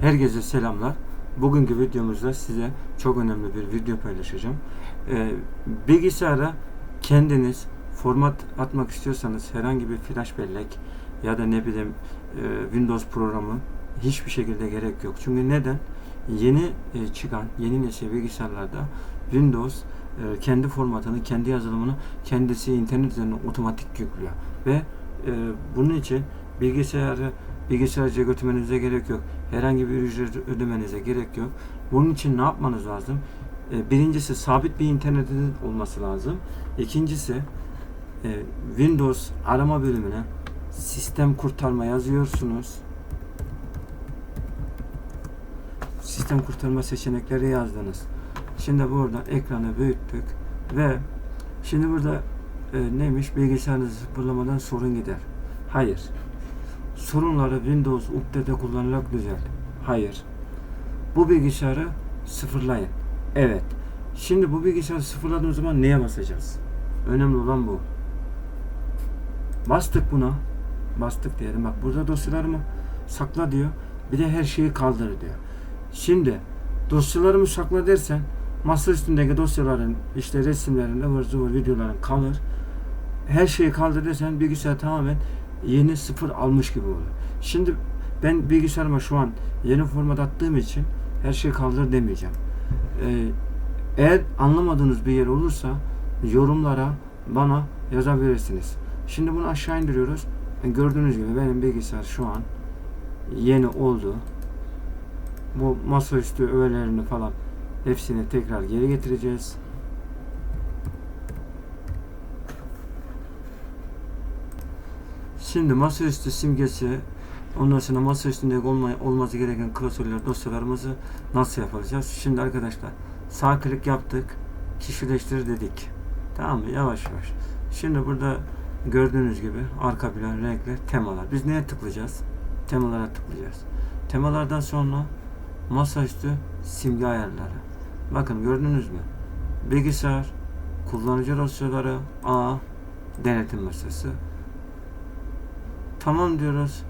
Herkese selamlar. Bugünkü videomuzda size çok önemli bir video paylaşacağım. Ee, bilgisayara kendiniz format atmak istiyorsanız herhangi bir flash bellek ya da ne bileyim e, Windows programı hiçbir şekilde gerek yok. Çünkü neden? Yeni e, çıkan yeni nesil bilgisayarlarda Windows e, kendi formatını, kendi yazılımını kendisi internet üzerinden otomatik yüklüyor ve e, bunun için bilgisayarı bilgisayarcıya götürmenize gerek yok. Herhangi bir ücret ödemenize gerek yok. Bunun için ne yapmanız lazım? E, birincisi sabit bir internetiniz olması lazım. İkincisi e, Windows arama bölümüne sistem kurtarma yazıyorsunuz. Sistem kurtarma seçenekleri yazdınız. Şimdi buradan ekranı büyüttük ve şimdi burada e, neymiş bilgisayarınızı sıfırlamadan sorun gider. Hayır. Sorunları Windows Update'de kullanarak düzelt. Hayır. Bu bilgisayarı sıfırlayın. Evet. Şimdi bu bilgisayarı sıfırladığımız zaman neye basacağız? Önemli olan bu. Bastık buna. Bastık diyelim. Bak burada dosyalarımı sakla diyor. Bir de her şeyi kaldır diyor. Şimdi dosyalarımı sakla dersen masa üstündeki dosyaların işte resimlerin, ıvır zıvır videoların kalır. Her şeyi kaldır dersen bilgisayar tamamen yeni sıfır almış gibi olur. Şimdi ben bilgisayarıma şu an yeni format attığım için her şeyi kaldır demeyeceğim. Ee, eğer anlamadığınız bir yer olursa yorumlara bana yazabilirsiniz. Şimdi bunu aşağı indiriyoruz. Yani gördüğünüz gibi benim bilgisayar şu an yeni oldu. Bu masaüstü öğelerini falan hepsini tekrar geri getireceğiz. Şimdi masaüstü simgesi ondan sonra masa üstünde olma, olması gereken klasörler dosyalarımızı nasıl yapacağız? Şimdi arkadaşlar sağ klik yaptık. Kişileştir dedik. Tamam mı? Yavaş yavaş. Şimdi burada gördüğünüz gibi arka plan, renkler, temalar. Biz neye tıklayacağız? Temalara tıklayacağız. Temalardan sonra masaüstü simge ayarları. Bakın gördünüz mü? Bilgisayar, kullanıcı dosyaları, A, denetim masası, Tamam diyoruz.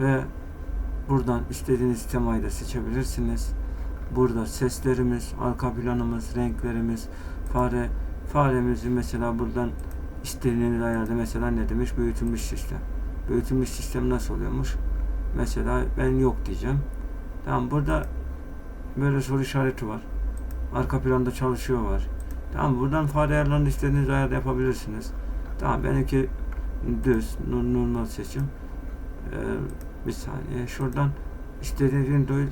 Ve buradan istediğiniz temayı da seçebilirsiniz. Burada seslerimiz, arka planımız, renklerimiz, fare faremizi mesela buradan istediğiniz ayarda mesela ne demiş? Büyütülmüş sistem. Büyütülmüş sistem nasıl oluyormuş? Mesela ben yok diyeceğim. Tamam burada böyle soru işareti var. Arka planda çalışıyor var. Tamam buradan fare ayarlarını istediğiniz ayarda yapabilirsiniz. Tamam benimki düz no- normal seçim. Ee, bir saniye şuradan istediğin Windows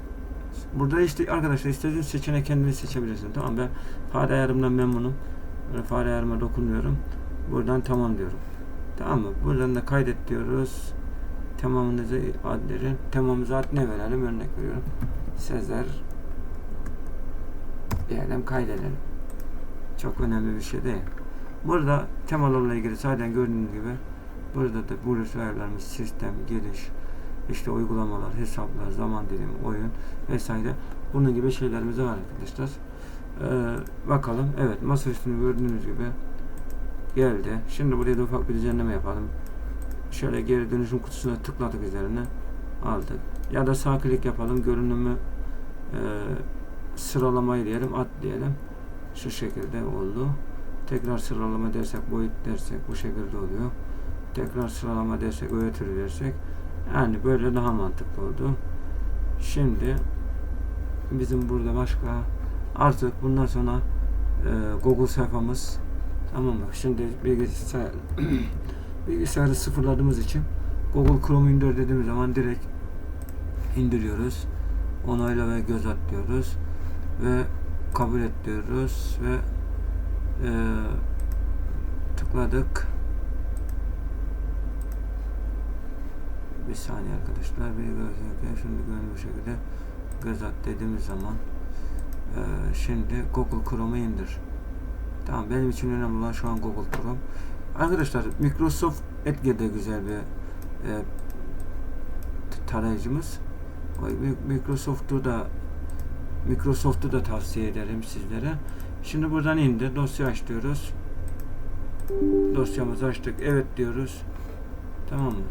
burada işte arkadaşlar istediğiniz seçeneği kendiniz seçebilirsiniz tamam ben fare ayarımdan memnunum. Böyle fare ayarıma dokunuyorum. Buradan tamam diyorum. Tamam mı? Buradan da kaydet diyoruz. Tamamınızı ad verin tamamımızı ad ne verelim? Örnek veriyorum. Sezer. Diyelim kaydedelim. Çok önemli bir şey değil. Burada temalarla ilgili zaten gördüğünüz gibi burada da burası ayarlarımız sistem, giriş, işte uygulamalar, hesaplar, zaman dilimi, oyun vesaire bunun gibi şeylerimiz var arkadaşlar. Ee, bakalım. Evet masa üstünü gördüğünüz gibi geldi. Şimdi buraya da ufak bir düzenleme yapalım. Şöyle geri dönüşüm kutusuna tıkladık üzerine aldık. Ya da sağ klik yapalım. Görünümü e, sıralamayı diyelim, at diyelim. Şu şekilde oldu. Tekrar sıralama dersek, boyut dersek bu şekilde oluyor. Tekrar sıralama dersek, öğütür dersek yani böyle daha mantıklı oldu. Şimdi bizim burada başka artık bundan sonra e, Google sayfamız tamam mı? Şimdi bilgisayar bilgisayarı sıfırladığımız için Google Chrome indir dediğimiz zaman direkt indiriyoruz. Onayla ve göz at diyoruz ve kabul et diyoruz ve e, tıkladık. Bir saniye arkadaşlar. Bir göz Şimdi güvenli bir şekilde göz at dediğimiz zaman e, şimdi Google Chrome'u indir. Tamam benim için önemli olan şu an Google Chrome. Arkadaşlar Microsoft Edge de güzel bir e, tarayıcımız. Microsoft'u da Microsoft'u da tavsiye ederim sizlere. Şimdi buradan indi. Dosya aç. Dosyamızı açtık. Evet diyoruz. Tamam mı?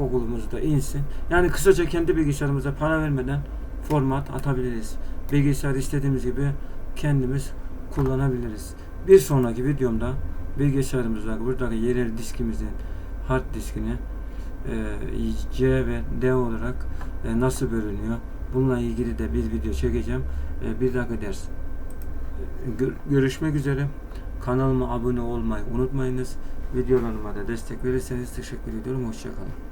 Google'umuzda insin. Yani kısaca kendi bilgisayarımıza para vermeden format atabiliriz. Bilgisayar istediğimiz gibi kendimiz kullanabiliriz. Bir sonraki videomda bilgisayarımızda buradaki yerel diskimizin hard diskini e, C ve D olarak e, nasıl bölünüyor? Bununla ilgili de bir video çekeceğim. E, bir dahaki ders. Gör- görüşmek üzere. Kanalıma abone olmayı unutmayınız. Videolarıma da destek verirseniz teşekkür ediyorum. Hoşçakalın.